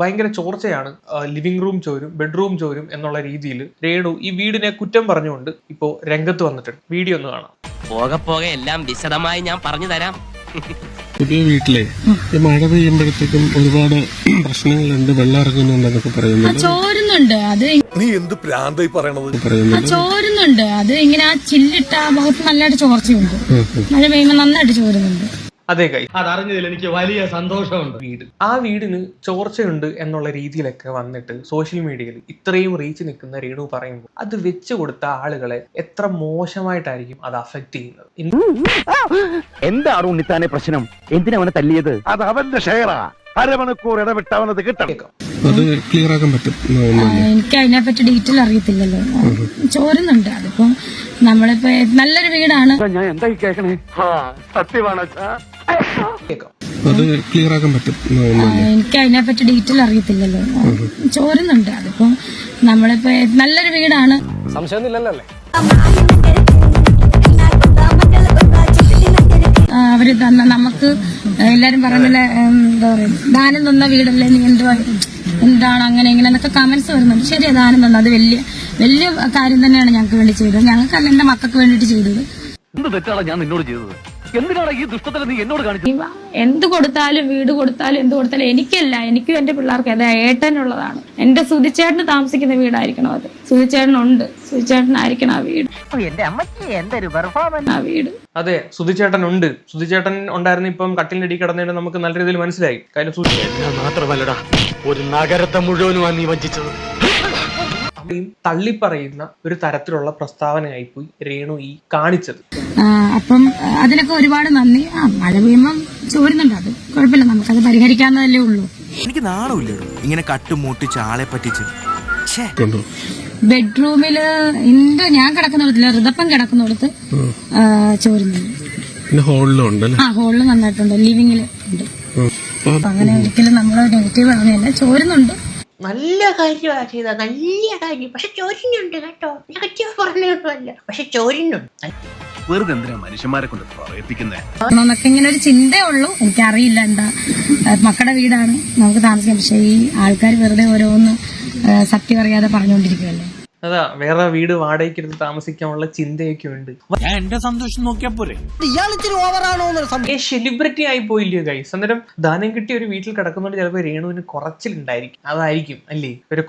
ഭയങ്കര ചോർച്ചയാണ് living room ചോരും ബെഡ്റൂം ചോരും എന്നുള്ള രീതിയിൽ രേണു ഈ വീടിനെ കുറ്റം പറഞ്ഞുകൊണ്ട് ഇപ്പോ രംഗത്ത് വന്നിട്ടുണ്ട്. വീഡിയോ ഒന്ന് കാണാം. പോകെ പോകെ എല്ലാം വിശദമായി ഞാൻ പറഞ്ഞു തരാം. പുതിയ വീട്ടിലെ ഈ മഴ പെയ്യുമ്പോഴത്തേക്കും ഒരുപാട് പ്രശ്നങ്ങളുണ്ട് വെള്ളം ഇറങ്ങുന്നുണ്ടെന്നൊക്കെ പറയുന്നുണ്ട് ചോരുന്നുണ്ട്. അത് നീ എന്ത് പ്രാന്തായി പറയണത്? പറയുന്നുണ്ട് ചോരുന്നുണ്ട്. അത് ഇങ്ങനെ ആ ചില്ലിട്ട ആ ഭാഗത്ത് നല്ലതായിട്ട് ചോർച്ചയുണ്ട്. മഴ പെയ്യുമ്പോ നന്നായിട്ട് ചോരുന്നുണ്ട്. അതേ കൈ അതറിഞ്ഞതിൽ എനിക്ക് വലിയ സന്തോഷമുണ്ട്. വീട്. ആ വീടിന് ചോർച്ചയുണ്ട് എന്നുള്ള രീതിയിലൊക്കെ വന്നിട്ട് സോഷ്യൽ മീഡിയയിൽ ഇത്രയും റീച്ച് നിൽക്കുന്ന രേണു പറയുമ്പോൾ അത് വെച്ചു കൊടുത്ത ആളുകളെ എത്ര മോശമായിട്ടായിരിക്കും അത് അഫക്റ്റ് ചെയ്യുന്നത്. എന്താ എന്താണ് ഉണ്ണിത്താനെ പ്രശ്നം? എന്തിനാ അവനെ തല്ലിയത്? അത് അവന്റെ ഷെയറാ അരമണിക്കൂർ ഇടവിട്ട് അവനത് കിട്ടണം അത് ക്ലിയർ ആക്കാൻ പറ്റും. എനിക്ക് അതിനെപ്പറ്റി ഡീറ്റെയിൽ അറിയത്തില്ലല്ലോ. ചോരുന്നുണ്ട്. അതിപ്പോ നമ്മളിപ്പോ നല്ലൊരു വീടാണ്. ഞാൻ എന്താ ഈ കേക്കണേ സത്യമാണ് അത് ക്ലിയർ ആക്കാൻ പറ്റും. എനിക്ക് അതിനെ പറ്റി അതിനെപ്പറ്റി ഡീറ്റെയിൽ അറിയത്തില്ലല്ലോ ചോരുന്നുണ്ട്. അതിപ്പോ നമ്മളിപ്പോ നല്ലൊരു വീടാണ്. അവർ തന്ന നമുക്ക് എല്ലാരും പറഞ്ഞില്ല എന്താ പറയാ ദാനം തന്ന വീടല്ലേ നീ എന്തോ എന്താണ് അങ്ങനെ ഇങ്ങനെ എന്നൊക്കെ കമന്റ്സ് വരുന്നുണ്ട്. ശരിയാ ദാനം തന്ന. അത് വലിയ വലിയ കാര്യം തന്നെയാണ് ഞങ്ങൾക്ക് വേണ്ടി ചെയ്തത്. ഞങ്ങൾക്കല്ല എന്റെ മക്കൾക്ക് വേണ്ടിയിട്ട് ചെയ്തത്. എന്ത് തെറ്റാണ് ഞാൻ നിന്നോട് ചെയ്തത്? എന്തിനാണ് ഈ ദുഷ്ടത്തിൽ നീ എന്നോട് കാണിച്ചത്? എന്ത് കൊടുത്താലും വീട് കൊടുത്താലും എന്ത് കൊടുത്താലും എനിക്കല്ല. എനിക്കും എന്റെ പിള്ളേർക്ക് അത് ഏട്ടനുള്ളതാണ്. എന്റെ സുതിച്ചേട്ടന് താമസിക്കുന്ന വീടായിരിക്കണം അത്. സുതിച്ചേട്ടനുണ്ട് സുതിച്ചേട്ടനായിരിക്കണം ആ വീട്. എന്റെ എന്തൊരു പെർഫോമൻസ് ആ വീട്. അതെ സുധിച്ചേട്ടൻ ഉണ്ട് സുധിച്ചേട്ടൻ ഉണ്ടായിരുന്ന ഇപ്പം കട്ടിലിന്റെ അടി കിടന്നിട്ട് നമുക്ക് നല്ല രീതിയിൽ മനസ്സിലായി. കാര്യം സുധി മാത്രമല്ലടാ ഒരു നഗരത്തെ മുഴുവനുമാണ് നീ വഞ്ചിച്ചത്. തള്ളിപ്പറയുന്ന ഒരു തരത്തിലുള്ള പ്രസ്താവനയായി പോയി രേണു ഈ കാണിച്ചത്. അപ്പം അതിനൊക്കെ ഒരുപാട് നന്ദി. ആ മഴ പെയ്യുമ്പം ചോരുന്നുണ്ട് അത്. കുഴപ്പമില്ല നമുക്കത് പരിഹരിക്കാവുന്നതല്ലേ ഉള്ളൂ. എനിക്ക് നാണമില്ലടോ ഇങ്ങനെ കട്ടുമൂട്ടിച്ച് ആളെ പറ്റിച്ച്. ഛേ. ബെഡ്റൂമിൽ എന്ത് ഞാൻ കിടക്കുന്നിടത്തില്ല ഋതപ്പൻ കിടക്കുന്നിടത്ത് ആ, ചോരുന്നുണ്ട്. പിന്നെ ഹോളിലും ഉണ്ട് അല്ലേ ആ ഹോളിൽ നന്നായിട്ടുണ്ട് ലിവിങ്ങിൽ ഉണ്ട്. അങ്ങനെ ഒരിക്കലും നമ്മൾ നെഗറ്റീവ് പറഞ്ഞല്ല ചോരുന്നുണ്ട്. നല്ല കാര്യമാ ചെയ്ത നല്ല കാര്യം. പക്ഷെ ചോരിനുണ്ട് കേട്ടോ. നെഗറ്റീവ് പറഞ്ഞൊന്നുമല്ല. പക്ഷെ ചോരിനുണ്ട് വെറുതെ എന്തിനാ മനുഷ്യന്മാരെ കൊണ്ട് പറയിപ്പിക്കുന്നേ എന്നൊക്കെ ഇങ്ങനെ ഒരു ചിന്തയേ ഉള്ളൂ എനിക്കറിയില്ല എന്താ മക്കളുടെ വീടാണ് നമുക്ക് താമസിക്കാം. പക്ഷെ ഈ ആൾക്കാർ വെറുതെ ഓരോന്ന് സത്യം അറിയാതെ പറഞ്ഞുകൊണ്ടിരിക്കുകയല്ലേ? അതാ വേറെ വീട് വാടകയ്ക്ക് എടുത്ത് താമസിക്കാനുള്ള ചിന്തയൊക്കെ ഉണ്ട്. ഞാൻ എന്റെ സന്തോഷം നോക്കിയാ പോരെ. സെലിബ്രിറ്റി ആയി പോയില്ലയോ ഗൈസ് അന്നേരം ദാനം കിട്ടി ഒരു വീട്ടിൽ കിടക്കുന്നോണ്ട് ചിലപ്പോ രേണുവിന് കുറച്ചിലുണ്ടായിരിക്കും. അതായിരിക്കും അല്ലേ? ഒരു